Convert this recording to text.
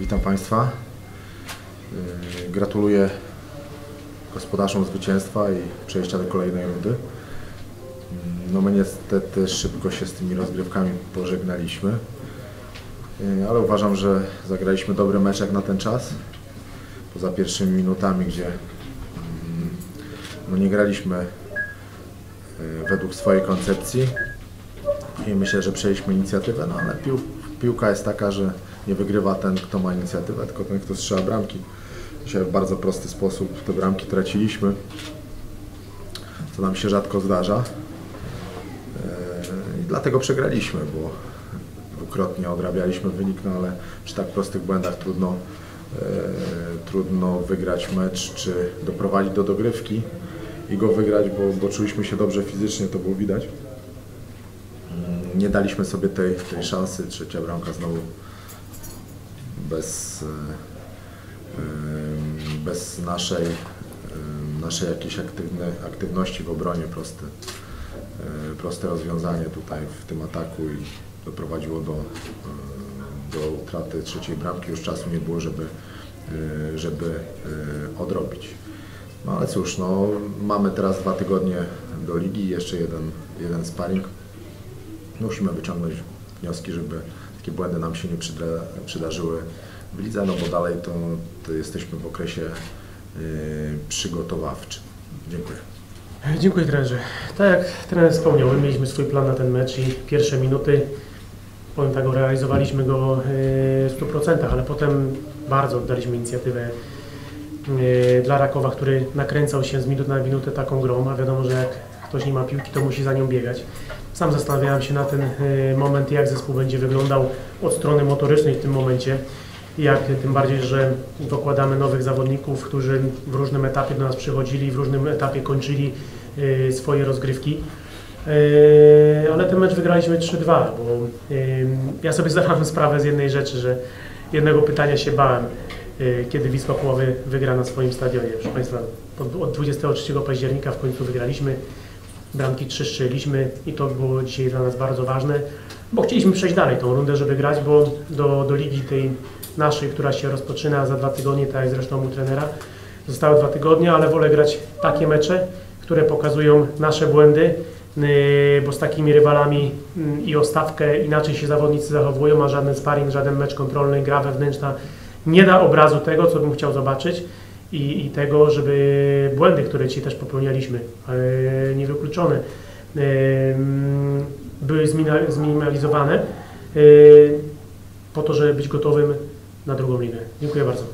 Witam Państwa. Yy, Gratuluję gospodarzom zwycięstwa i przejścia do kolejnej rundy. Yy, No my niestety szybko się z tymi rozgrywkami pożegnaliśmy, Yy, ale uważam, że zagraliśmy dobry mecz jak na ten czas. Poza pierwszymi minutami, gdzie mm, no nie graliśmy yy, według swojej koncepcji i myślę, że przejęliśmy inicjatywę, no ale pił, piłka jest taka, że nie wygrywa ten, kto ma inicjatywę, tylko ten, kto strzela bramki. Dzisiaj w bardzo prosty sposób te bramki traciliśmy, co nam się rzadko zdarza. Eee, I dlatego przegraliśmy, bo dwukrotnie odrabialiśmy wynik, no ale przy tak prostych błędach trudno, eee, trudno wygrać mecz, czy doprowadzić do dogrywki i go wygrać, bo, bo czuliśmy się dobrze fizycznie, to było widać nie daliśmy sobie tej, tej szansy. Trzecia bramka znowu bez, bez naszej, naszej jakiejś aktywne, aktywności w obronie. Proste, e, proste rozwiązanie tutaj w tym ataku i doprowadziło do, do utraty trzeciej bramki. Już czasu nie było, żeby, żeby odrobić. No ale cóż, no, mamy teraz dwa tygodnie do ligi, jeszcze jeden, jeden sparring musimy wyciągnąć wnioski, żeby takie błędy nam się nie przyda, przydarzyły w lidze, no bo dalej to, to jesteśmy w okresie yy, przygotowawczym. Dziękuję. Dziękuję trenerze. Tak jak trener wspomniał, my mieliśmy swój plan na ten mecz i pierwsze minuty, powiem tak, realizowaliśmy go e, w 100%, ale potem bardzo oddaliśmy inicjatywę e, dla Rakowa, który nakręcał się z minut na minutę taką grą, a wiadomo, że jak ktoś nie ma piłki, to musi za nią biegać. Sam zastanawiałem się na ten e, moment, jak zespół będzie wyglądał od strony motorycznej w tym momencie. Jak tym bardziej, że dokładamy nowych zawodników, którzy w różnym etapie do nas przychodzili, w różnym etapie kończyli e, swoje rozgrywki. E, Ale ten mecz wygraliśmy 3-2, bo ja sobie zdawałem sprawę z jednej rzeczy, że jednego pytania się bałem, kiedy Wisła Puławy wygra na swoim stadionie. Proszę Państwa, od 23 października w końcu wygraliśmy, bramki trzy i to było dzisiaj dla nas bardzo ważne, bo chcieliśmy przejść dalej tą rundę, żeby grać, bo do, do ligi tej naszej, która się rozpoczyna za dwa tygodnie, tak jak zresztą u trenera, zostały dwa tygodnie, ale wolę grać takie mecze, które pokazują nasze błędy, yy, bo z takimi rywalami mm, i o stawkę inaczej się zawodnicy zachowują, a żaden sparring, żaden mecz kontrolny, gra wewnętrzna nie da obrazu tego, co bym chciał zobaczyć i, i tego, żeby błędy, które dzisiaj też popełnialiśmy, niewykluczone, były zminimalizowane yy, po to, żeby być gotowym na drugą ligę. Dziękuję bardzo.